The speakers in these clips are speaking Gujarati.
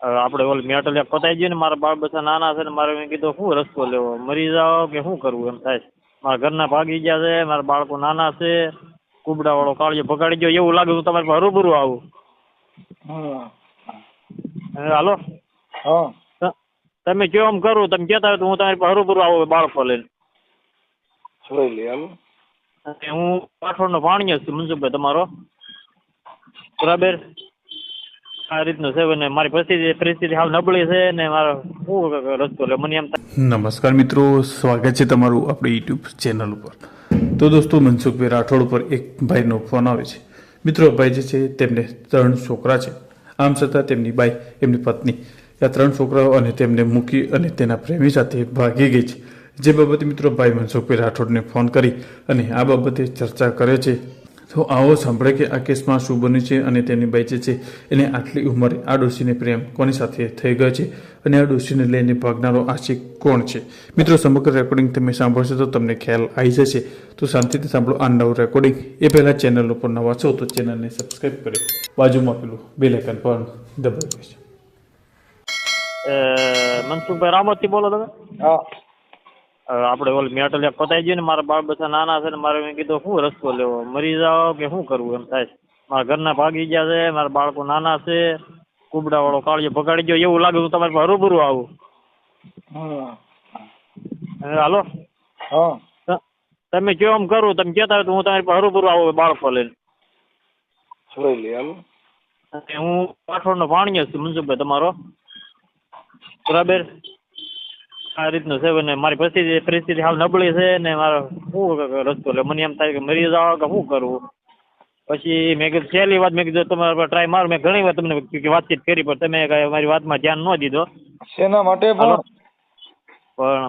આપણે ઓલ મેટલ એક પતાઈ ગયું ને મારા બાળ બધા નાના છે ને મારે મેં કીધું શું રસ્તો લેવો? મરી જાઓ કે શું કરવું? એમ થાય મારા ઘરના ભાગી ગયા છે મારા બાળકો નાના છે કુબડા વાળો કાળિયો ભગાડી ગયો એવું લાગે હું તમારી પાસે રૂબરૂ આવું. હાલો? હા. તમે કેમ આમ કરું તમે કહેતા હોય તો હું તમારી પાસે રૂબરૂ આવું બાળકો લઈને. જોઈ લે હાલો. હું પાછળનો ભાણિયો છું મનસુખભાઈ તમારો? બરાબર? આ રીતનું છે અને મારી પરિસ્થિતિ પરિસ્થિતિ હાલ નબળી છે ને મારો શું રસ્તો એટલે મને એમ નમસ્કાર મિત્રો, સ્વાગત છે તમારું આપણી યુટ્યુબ ચેનલ ઉપર. તો દોસ્તો, મનસુખભાઈ રાઠોડ ઉપર એક ભાઈનો ફોન આવે છે. મિત્રો ભાઈ જે છે, તેમને ત્રણ છોકરા છે. આમ છતાં તેમની બાઈ, એમની પત્ની, આ ત્રણ છોકરાઓ અને તેમને મૂકી અને તેના પ્રેમી સાથે ભાગી ગઈ છે. જે બાબતે મિત્રો, ભાઈ મનસુખભાઈ રાઠોડને ફોન કરી અને આ બાબતે ચર્ચા કરે છે. તો આવો સાંભળે કે આ કેસમાં શું બન્યું છે અને તેની બેચે છે એને આટલી ઉંમરે આ ડોશીને પ્રેમ કોની સાથે થઈ ગયો છે અને આ ડોશીને લઈને ભાગનારો આશિક કોણ છે? મિત્રો સમગ્ર રેકોર્ડિંગ તમે સાંભળશો તો તમને ખ્યાલ આવી જશે. તો શાંતિથી સાંભળો આ નવું રેકોર્ડિંગ એ પહેલાં ચેનલ ઉપર નવા છો તો ચેનલને સબસ્ક્રાઈબ કરી બાજુમાં પેલું બે લેખન પણ દબાવી દેજો. મનસુખભાઈ રામોથી બોલો તમે? હા. આપણે ઓલ મેટલ એક પતાઈ ગયું ને મારા બાળ બચ્ચા નાના છે ને મારે મેં કીધું શું રસ્તો લેવો? મરી જાવ કે શું કરવું? એમ થાય મારા ઘરના ભાગી ગયા છે મારા બાળકો નાના છે કુબડા વાળો કાળિયો ભગાડી ગયો. એવું લાગે હું તમારી પાસે રૂબરૂ આવું. હાલો. હા. તમે કયો એમ કરું તમે કહેતા હોય તો હું તમારી પાસે રૂબરૂ આવું બાળકો લઈને. જોઈ લે હાલો. હું પાછળનો ભાણિયો છું મનસુખભાઈ તમારો. બરાબર? આ રીતનું છે અને મારી પરિસ્થિતિ પરિસ્થિતિ હાલ નબળી છે ને મારો શું રસ્તો લે મને એમ થાય કે મરી જાવ કે શું કરવું પછી મેં કીધું છેલ્લી વાત મેં કીધું તમારા પર ટ્રાય મારું. મેં ઘણી વાર તમને વાતચીત કરી પણ તમે કાંઈ મારી વાતમાં ધ્યાન ન દીધો. શેના માટે પણ?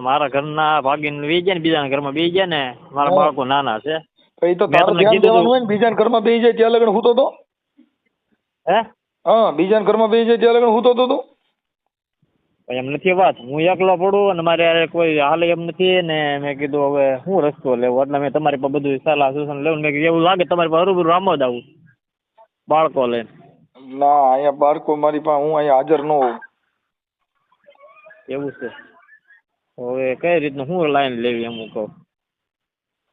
મારા ઘરના ભાગીને બી જાય ને બીજાના ઘરમાં બી ગયા ને મારા બાળકો નાના છે. એ તો તારું ધ્યાન કીધું દેવાનું. હોય ને બીજાના ઘરમાં બેસી જાય ત્યાં લગન હું તો હે? હા બીજાના ઘરમાં બેસી જાય ત્યાં લગન હું તો તો? એમ નથી વાત. હું એકલો પડું અને મારે કોઈ હાલે એમ નથી ને મેં કીધું હવે શું રસ્તો લેવો? એટલે મેં તમારી પાસે બધું સલાહ સૂચન લેવું મેં એવું લાગે તમારી પાસે રૂબરૂ જ આવું બાળકો લઈને. ના અહીંયા બાળકો મારી પાસે હું અહીંયા હાજર ન હોઉં. એવું છે. હવે કઈ રીતનું હું લાઈન લેવી એમ હું કહું?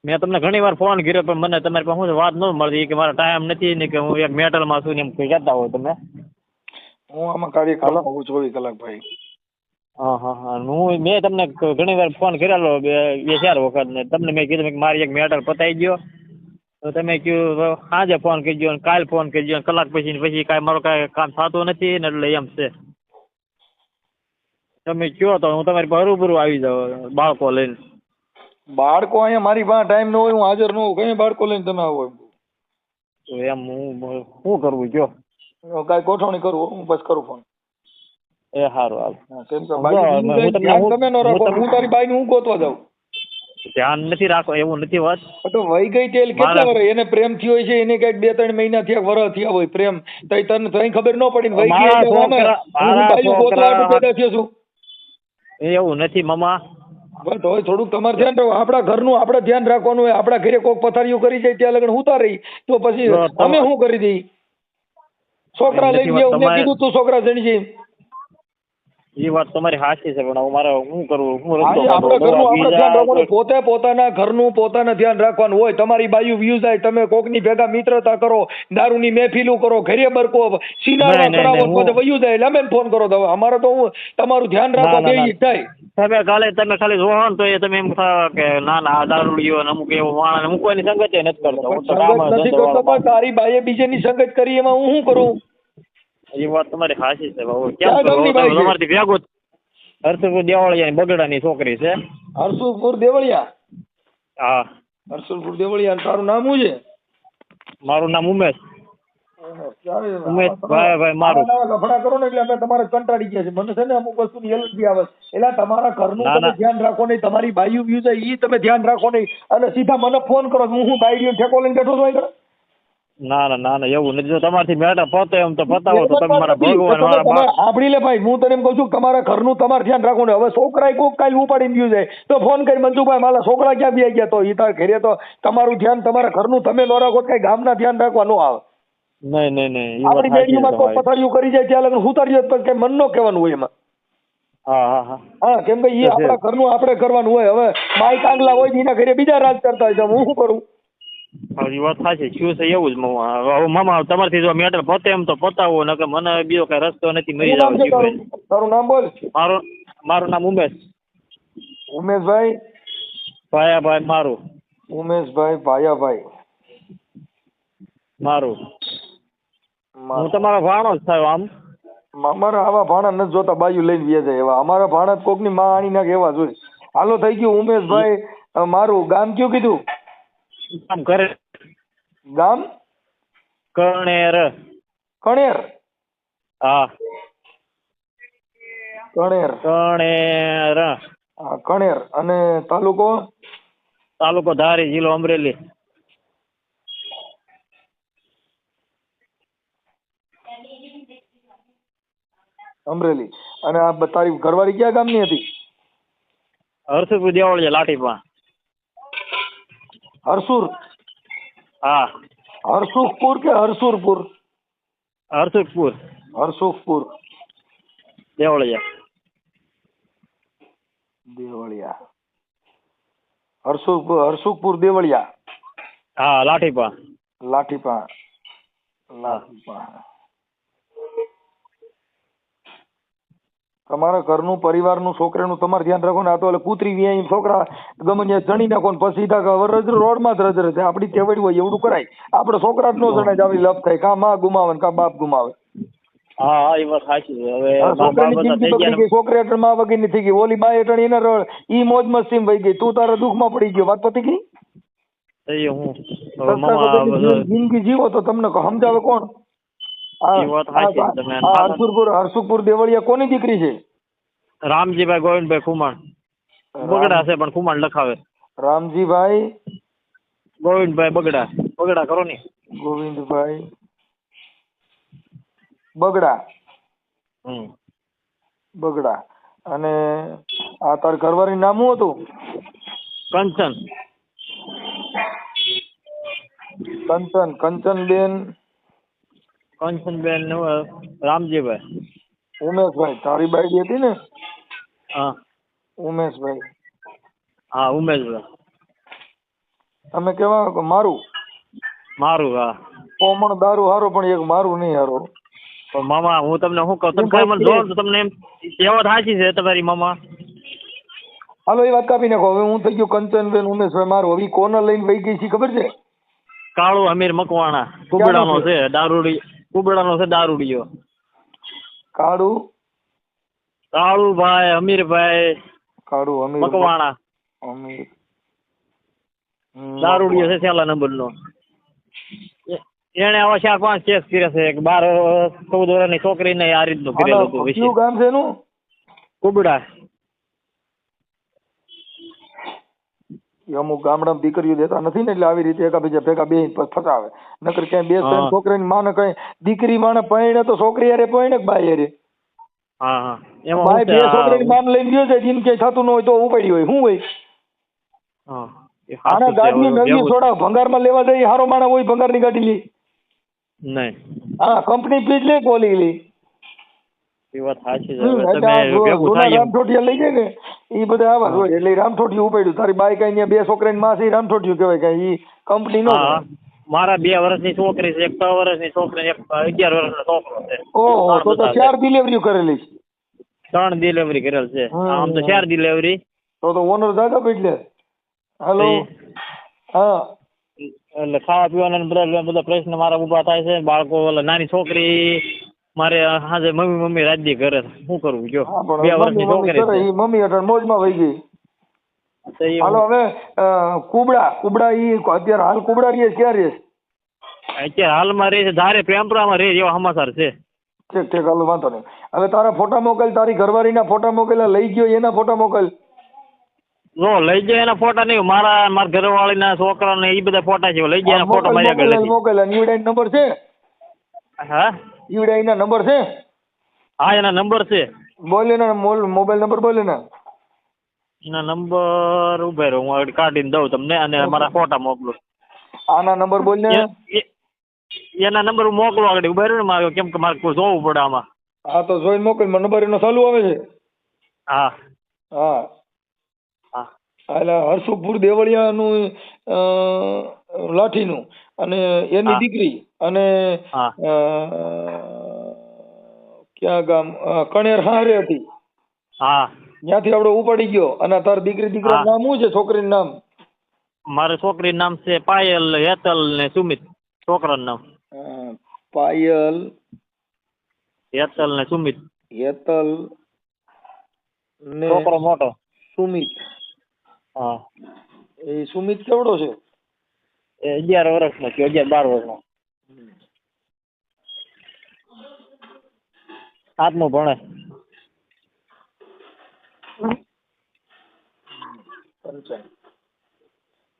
મેં તમને ઘણી વાર ફોન કર્યો પણ મને તમારી પાસે શું વાત ન મળતી. કે મારા ટાઈમ નથી ને કે હું એક મેટલમાં છું ને એમ કહેતા હોય તમે? હું આમાં કાર્યક્રમ આવું ચોવીસ કલાક ભાઈ. હા હા હા. હું મેં તમને ઘણી વાર ફોન કરેલો બે બે ચાર વખત ને તમને મેં કીધું કે મારી એક મેટર પતાઈ ગયો તો તમે કીધું સાંજે ફોન કરજો ને કાલ ફોન કરજો ને કલાક પછી ને પછી કાંઈ મારું કાંઈ કામ થતું નથી ને એટલે એમ છે. તમે કહો તો હું તમારી પાસે રૂબરૂ આવી જાઉં બાળકો લઈને. બાળકો અહીંયા મારી પાસે ટાઈમ ન હોય હું હાજર ન હોઉં. કઈ બાળકો લઈને તમે આવો તો એમ હું શું કરવું કયો? કાંઈ ગોઠવણી કરું હું બસ કરું ફોન એ સારું હાલ. કેમ કે જો, હું ધ્યાન તમે ન રાખો. હું તારી બાઈને હું ગોતવા જાઉં? ધ્યાન નથી રાખો એવું નથી વાત તો વહી ગઈ તેલ કેટલા વર્ષ એને પ્રેમ થયો છે એને કંઈક બે ત્રણ મહિના થયા વરસ થયા હોય પ્રેમ. તઈ તને તઈ ખબર ન પડી વહી ગઈ હું ગોતવા પેદા થયો છું. એવું નથી મામા બસ હવે થોડુંક તમારે ધ્યાન રાખો. આપણા ઘરનું આપણે ધ્યાન રાખવાનું હોય આપણા ઘરે કોઈક પથારીઓ કરી જાય ત્યાં લગન ઉતાર રહી તો પછી તમે- અમે શું કરી દઈ? છોકરા લઈ ગયા મેં કીધું તું છોકરા જણી છે એ વાત તમારી સાચી છે પણ હવે મારે શું કરવું શું એ ઘરનું આપણે ધ્યાન રાખવાનું પોતે પોતાના ઘરનું પોતાને ધ્યાન રાખવાનું હોય તમારી બાયુ વ્યૂ જાય તમે કોકની ભેગા મિત્રતા કરો દારૂની મહેફિલું કરો ઘરે બરકો સિનારા કરાવો નહીં, વયું જાય એટલે અમે ફોન કરો તો અમારે તો હું તમારું ધ્યાન રાખવા. ઈ થાય તમે ખાલી તમે ખાલી જોવો તો એ તમે એમ થાય કે ના ના આ દારૂડિયો ને અમુક એવું માણસ અમુક કોઈની સંગતે નથી કરતો નથી કરતો પણ તારી બાઈએ બીજેની સંગત કરી એમાં હું શું કરું. એ વાત તમારી સાચી છે બાબુ. કેમ? તમારથી ભેગું હર્ષુભાઈ દેવાળિયાની બગડાની છોકરી છે. હરસુલપુર દેવળિયા? હા. હરસુલપુર દેવળિયા તારું નામ શું છે? મારું નામ ઉમેશ. ઉમેશ ભાઈ ભાઈ મારું. લફડા કરો ને એટલે અમે તમારે કંટાળી ગયા છે મને છે ને અમુક વસ્તુની એલર્જી આવે એટલે તમારા ઘરનું ના, તમે ધ્યાન રાખો નહીં. તમારી બાયુ વ્યુ છે ઈ તમે ધ્યાન રાખો નહીં. અને સીધા મને ફોન કરો. હું બાઈ બાયડીઓ ઠેકો લઈને બેઠો છું આગળ? ના ના ના ના એવું નથી. જો તમારથી મેટર પતે એમ તો પતાવો તો તમે મારા ભગવાન મારા બાપ સાંભળી લે ભાઈ હું તને એમ કહું છું તમારા ઘરનું તમારે ધ્યાન રાખવું હવે છોકરા કોક કાલ ઉપાડી ગયું છે. તો ફોન કરી મંજુભાઈ મારા છોકરા ક્યાં બી ગયા તો ઈ તાર ઘરે તો તમારું ધ્યાન તમારા ઘરનું તમે ન રાખો કઈ ગામના ધ્યાન રાખવા ન આવે. નહીં નહીં નહીં આપણી બેડીમાં કોઈ. પથારીઓ કરી જાય ત્યાં લગન ઉતારી જાય કઈ મન ન કહેવાનું હોય એમાં. હા હા હા. હા કેમ કે એ. આપણા ઘરનું આપણે કરવાનું હોય. હવે માય કાંગલા હોય એના ઘરે બીજા રાજ કરતા હોય તો હું શું કરું? હા, વાત સાચી શું છે એવું જ મામા હવે મામા તમારથી જો મેટર પતે એમ તો પતાવો નકર મને બીજો કઈ રસ્તો નથી મરી જાવ તારું નામ બોલ. મારું મારું નામ ઉમેશ. ઉમેશભાઈ? ભાયાભાઈ મારું. ઉમેશભાઈ ભાયાભાઈ. મારું. હું તમારો ભાણો જ થયો આમ. અમારા આવા ભાણા નથી જોતા બાજુ લઈને વ્યા જાય એવા. અમારા ભાણા કોકની માં આણી નાખે એવા જોઈએ હાલો થઈ ગયું ઉમેશભાઈ. મારું ગામ કયું કીધું? આમ કરે ગામ? કણેર. કણેર? હા. કણેર. કણેર. હા કણેર. અને તાલુકો? તાલુકો ધારી જિલ્લો અમરેલી. અમરેલી. અને આ તારી ઘરવાળી ક્યાં ગામની હતી? હરસુરપુર દેવળિયા લાઠીમાં હરસુર. હા. હરસુખપુર કે હરસુરપુર? હરસુખપુર. હરસુખપુર. દેવળિયા. દેવળિયા. હરસુખપુર હરસુખપુર દેવળિયા. હા લાઠીપા. લાઠીપા. લાઠીપા. તમારા ઘરનું પરિવારનું છોકરાનું તમારે ધ્યાન રાખો ને આ તો એટલે કૂતરી વ્યાય છોકરા ગમે ત્યાં જણી નાખો ને પછી તા રજ રોડમાં જ રજ રજ. આપણી તેવડી હોય એવડું કરાય. આપણે છોકરા જ નો જણાય આપણી લપ થાય કા માં ગુમાવે ને કા બાપ ગુમાવે. હા એ વાત સાચી હવે છોકરી માં ગઈ. ઓલી બાય અટણ એને રડ ઈ મોજ મસ્તી વહી ગઈ. તું તારા દુઃખમાં પડી ગયો. વાત પતી ગઈ? જિંદગી જીવો તો તમને સમજાવે કોણ? એ વાત સાચી તમે હરસુરપુર હરસુખપુર દેવળિયા કોની દીકરી છે? રામજીભાઈ ગોવિંદભાઈ ખુમાણ. બગડા છે પણ ખુમાણ લખાવે. રામજીભાઈ? ગોવિંદભાઈ બગડા. બગડા કરો ને. ગોવિંદભાઈ? બગડા? હમ. બગડા. અને આ તાર ઘરવાળી નામ શું હતું? કંચન. કંચન કંચનબેન કંચનબેન ને રામજીભાઈ. ઉમેશભાઈ તારી બાઈડી હતી ને? હા. ઉમેશભાઈ. હા ઉમેશભાઈ. તમે કેવા મારું? મારું હા. કોમણ દારૂ હારો પણ એક મારું નહીં હારો. તો મામા હું તમને શું કહું? તમે મને જોવો તમને એવો સાચી છે તમારી મામા. હાલો એ વાત કાપી નાખો. હવે હું થઈ ગયો કંચનબેન ઉમેશભાઈ મારું. હવે કોને લઈને વહી ગઈ છે ખબર છે? કાળો અમીર મકવાણા કુબડાનો છે દારૂડી. કુબડાનો છે દારૂડિયો. કાળું? કાળુભાઈ અમીરભાઈ કાળું અમીર મકવાણા. અમીર. દારૂડિયો છે છેલ્લા નંબરનો. નો એને આવા ચાર પાંચ કેસ કર્યા છે. એક બાર ચૌદ વર્ષની છોકરીને આ રીતનું કરેલું હતું ગામ છે એનું? કુબડા એ અમુક ગામડામાં દીકરીઓ દેતા નથી ને એટલે આવી રીતે એકાબીજા ભેગા બે ફસાવે. નકર ક્યાંય બે ત્રણ. છોકરીની માને કઈ દીકરી માને પરણે તો છોકરી હારે પરણે કે બાઈ હારે. શું બે છોકરીની માન લઈને ગયો છે જીન ક્યાંય થતું ન હોય તો ઉપાડી હોય. શું હોય? આના ગાડીની નવી છોડા ભંગારમાં લેવા જાય હારો માણા હોય ભંગારની ગાડી લી. નહીં. હા કંપની ફીજ લે કોલી લે? એ વાત સાચી છે. હમ, હવે એટલે આ તમે જો- ભેગું જૂના થાય એમ. રામઠોઠિયા લઈ જાય ને ઈ બધા આવા હોય. એટલે ઈ ઉપાડ્યું. તારી બાઈ કઈ બે છોકરાની માં છે ઈ કહેવાય કઈ ઈ કંપની નો મારા બે વર્ષની છોકરી છે એક છ વર્ષની છોકરી એક અગિયાર વર્ષનો છોકરો છે. ઓહો તો તો ત્રણ ચાર છે. કરેલી છે. ત્રણ ડિલિવરી કરેલ છે. આમ તો ચાર ડિલિવરી તો તો ઓનર જાગા પીટલે હેલો હા. એટલે ખાવા પીવાના બધા બધા પ્રશ્ન મારા ઊભા થાય છે. બાળકો નાની છોકરી મારે હાજે મમ્મી મમ્મી રાજ્ય કરે શું કરવું જો બે વર્ષની છોકરી છે. ઈ મમ્મી અટણ મોજમાં વહી ગઈ. હાલો હવે કુબડા કુબડા ઈ અત્યારે હાલ કુબડા રહીએ છે, ક્યાં રહીએ અત્યારે હાલમાં રહે છે ધારે પ્રેમપુરામાં રહે એવા સમાચાર છે. ઠીક ઠીક હાલો વાંધો નહીં. હવે તારા ફોટા મોકલ તારી ઘરવાળીના ફોટા મોકલ લઈ ગયો એના ફોટા મોકલ. જો લઈ જાય એના ફોટા નહીં મારા મારા ઘરવાળીના છોકરાને એ બધા ફોટા છે લઈ જાય એના ફોટા મારી આગળ મોકલ નંબર છે? હા? ઈવડાઈ એના નંબર છે? હા એના નંબર છે. બોલે ને મોબાઈલ નંબર બોલે ને એના નંબર ઊભા રહ્યો હું કાઢીને દઉં તમને અને મારા ફોટા મોકલું. આના નંબર બોલ ને. એના નંબર મોકલો આગળ ઊભા રહ્યો ને મારે કેમ કે મારે જોવું પડે આમાં. હા તો જોઈને મોકલ મને નંબર એનો ચાલુ આવે છે. હા. હા. હા. એટલે હર્ષુપુર દેવળિયાનું લાઠીનું. અને એની. દીકરી અને ક્યાં ગામ કણેર હારે હતી. હા. ત્યાંથી આપણે ઉપાડી ગયો અને તાર દીકરી દીકરા નામ શું છે છોકરીનું નામ? મારે છોકરીનું નામ છે પાયલ હેતલ ને સુમિત છોકરાનું નામ. પાયલ હેતલ ને સુમિત. હેતલ ને છોકરો મોટો. સુમિત. હા. એ સુમિત કેવડો છે? એ અગિયાર વર્ષનો થયો અગિયાર બાર વર્ષનો. સાતમું ભણે. છોકરી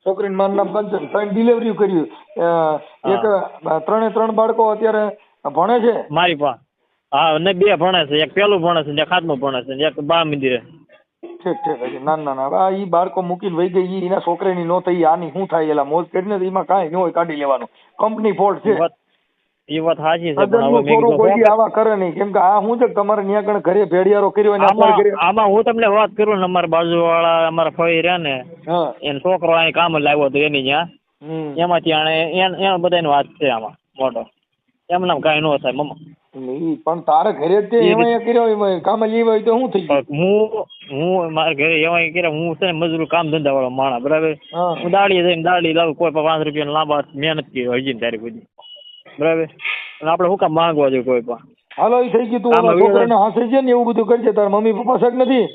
છોકરીનું મારું નામ કંચન ત્રણ ડિલિવરી કર્યું. એક ત્રણે ત્રણ બાળકો અત્યારે ભણે છે? મારી પાસે હા ને બે ભણે છે. એક પેલું ભણે છે ને એક સાતમું ભણે છે ને એક બા મંદિરે. ઠીક ઠીક ના ના ના. આ ઈ બાળકો મૂકીને વહી ગઈ એના છોકરાની નો થઈ આની શું થાય એલા મોજ કરીને એમાં કાંઈ ન હોય કાઢી લેવાનું. કંપની ફોલ્ટ છે. એ વાત સાચી છે પણ કોઈ આવા કરે નહીં. કેમ કે આ હું છે તમારે ન્યા કણ ઘરે ભેડિયારો કર્યો અને ને આમાં ઘરે આમાં હું તમને વાત કરું ને અમારા બાજુવાળા અમારા ફઈ રહ્યા ને હા. એનો છોકરો અહીં કામ લાવ્યો હતો એની ત્યાં. હમ. એમાંથી આણે એના બધાની વાત છે આમાં મોટો. એમ નામ કાંઈ ન થાય મમ્મા. ઈ પણ તારે ઘરે તે એમાં કર્યો એમાં કામ લેવા હોય તો શું થઈ ગયું? હું હું મારા ઘરે એમાં કર્યા હું છે મજૂર કામ ધંધા વાળો માણસ બરાબર? હા. દાડી જઈને દાડી લાવું કોઈ પાંચ રૂપિયા લાંબા મહેનત કરી હજી ને તારી બધી. બરાબર? અને આપણે શું કામ માંગવા જોઈએ કોઈ પણ? હાલો ઈ થઈ ગયું તું. છોકરાને હાસે છે ને એવું બધું કરજે. તારા મમ્મી પપ્પા શક નથી?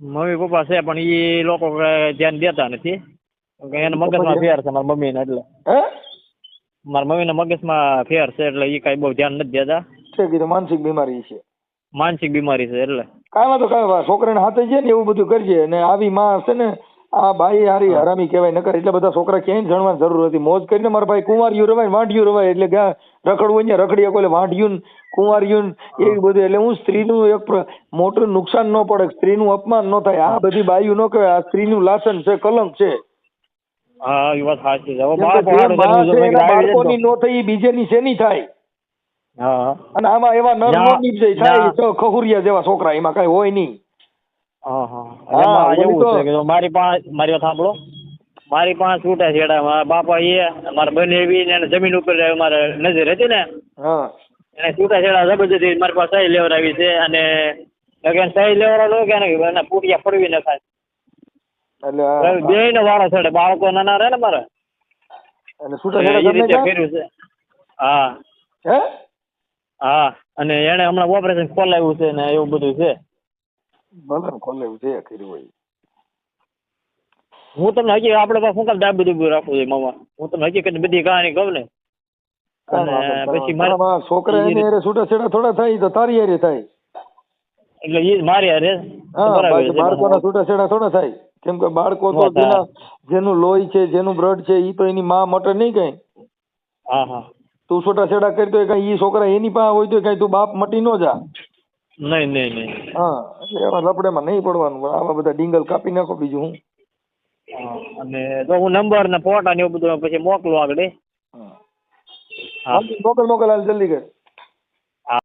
મમ્મી પપ્પા છે પણ એ લોકો ધ્યાન દેતા નથી. એને મગજમાં ફેર છે મારા મમ્મીને એટલે. હે? મારા મમ્મીના મગજમાં ફેર છે એટલે એ કાંઈ બહુ ધ્યાન નથી દેતા. છે કીધું માનસિક બીમારી છે. માનસિક બીમારી છે એટલે. કાંઈ વાંધો કાંઈ વાંધો છોકરાને હાથે છે ને એવું બધું કરજે અને આવી માં હશે ને આ ભાઈ હારી હરામી કહેવાય નકર એટલે બધા છોકરા ક્યાંય જણવાની જરૂર હતી. મોજ કરીને મારા ભાઈ કુંવારિયું રવાય વાંઢિયું રવાય એટલે ગયા રખડવું ને રખડી એટલે વાંઢિયું કુંવારિયું એવી બધું એટલે હું સ્ત્રીનું એક મોટું નુકસાન ન પડે સ્ત્રીનું અપમાન ન થાય. આ બધી બાયું ન કહેવાય આ સ્ત્રીનું લાસન છે કલંક છે. હા એ વાત સાચી છે. બાળકોની નો થઈ બીજેની શેની થાય? હા. અને આમાં એવા નર નો નીપજે થાય તો ખહુરિયા જેવા છોકરા એમાં કઈ હોય નહીં. હા હા. એવું છે કે મારી પાસે મારી વાત સાંભળો. મારી પાસે છૂટા છેડા મારા બાપા એ મારા બંને એવી ને જમીન ઉપર મારે નજર હતી ને. હા. એને છૂટા છેડા જબરજસ્તી. મારી પાસે સહી લેવડાવી છે અને સહી લેવડાવો કે પૂટિયા ફરવી નખાય એટલે બે ને વાળો ચડે બાળકો નાના રહે ને મારે. એટલે છૂટા એ રીતે કર્યું છે. હા. હે? હા. અને એને હમણાં ઓપરેશન ખોલાવ્યું છે ને એવું બધું છે. ભલે ખોલાવ્યું છે કર્યું હોય. હું તમને હજી આપણે પાસે શું દાબ બધું રાખવું છે મામા? હું તમને હકીકત બધી કહાની કહું ને. અને પછી મારા છોકરા એની હારે છૂટા છેડા થોડા થાય તો તારી હારે થાય. એટલે એ મારી હારે બાળકોના છૂટા છેડા થોડા થાય. કેમ કે બાળકો તો જેના જેનું લોહી છે જેનું બ્લડ છે ઈ તો એની માં મટે નહીં કઈ. હા હા. તું છોટા છેડા કરતો હોય કઈ ઈ છોકરા એની પાસે હોય તો કઈ તું બાપ મટી ન જા. નહીં નહીં નહીં. હા એટલે એવા લપડેમાં નહીં પડવાનું આવા બધા ડીંગલ કાપી નાખો બીજું હું. અને તો હું નંબર ને ફોટા ને એવું બધું પછી મોકલું આગળ મોકલ મોકલ હાલ જલ્દી કર.